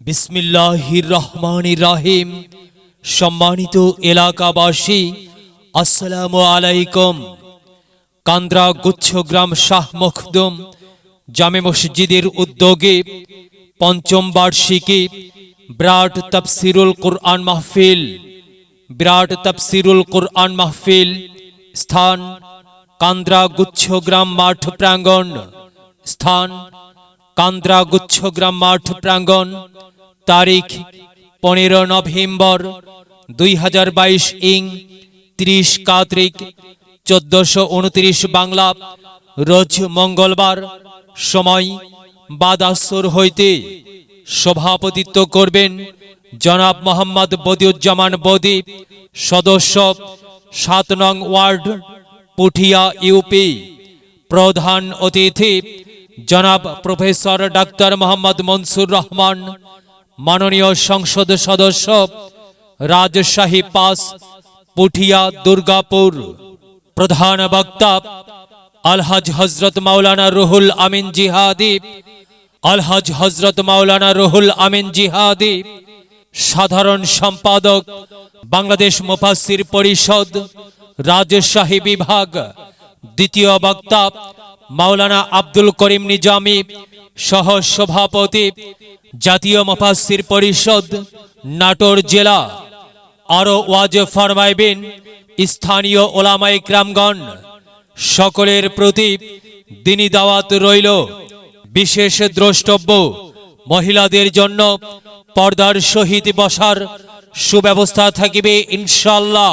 বিসমিল্লাহির রহমানির রাহিম। সম্মানিত এলাকাবাসী, আসসালামু আলাইকুম। কান্দ্রা গুচ্ছগ্রাম শাহ মখদুম জামে মসজিদের উদ্যোগে পঞ্চম বার্ষিকী বিরাট তফসিরুল কোরআন মাহফিল, বিরাট তফসিরুল কোরআন মাহফিল স্থান কান্দ্রা গুচ্ছগ্রাম মাঠ প্রাঙ্গণ, স্থান কান্দ্রা গুচ্ছগ্রাম মাঠ প্রাঙ্গণ। তারিখ পনেরো নভেম্বর দুই হাজার বাইশ ইং ত্রিশ কাতরিক চোদ্দশো উনত্রিশ বাংলা। রোজ মঙ্গলবার সময় বাদাসর হইতে সভাপতিত্ব করবেন জনাব মোহাম্মদ বদিউজ্জামান বদি, সদস্য সাত নং ওয়ার্ড, পুঠিয়া, ইউপি। প্রধান অতিথি জনাব প্রফেসর ডাক্তার মোহাম্মদ মনসুর রহমান, মাননীয় সংসদ সদস্য রাজশাহী পাস, পুঠিয়া, দুর্গাপুর। প্রধান বক্তা আলহাজ হজরত মাওলানা রুহুল আমিন জিহাদি, আলহাজ হজরত মাওলানা রুহুল আমিন জিহাদি, সাধারণ সম্পাদক বাংলাদেশ মুফাসসির পরিষদ, রাজশাহী বিভাগ। দ্বিতীয় বক্তা মাওলানা আব্দুল করিম নিজামী সহ সভাপতি জাতীয় মুফাসসির পরিষদ, নাটোর জেলা আরও ওয়াজ ফরমাইবেন স্থানীয় ওলামাই ক্রামগণ সকলের প্রতি দিনী দাওয়াত রইল। বিশেষ দ্রষ্টব্য, মহিলাদের জন্য পর্দার সহিত বসার সুব্যবস্থা থাকিবে ইনশাল্লাহ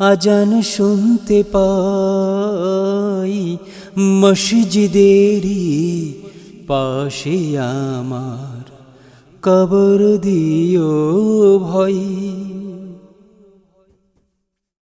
আজান শুনতে পাই। মসজিদেরই পাশে আমার কবর দিও ভয়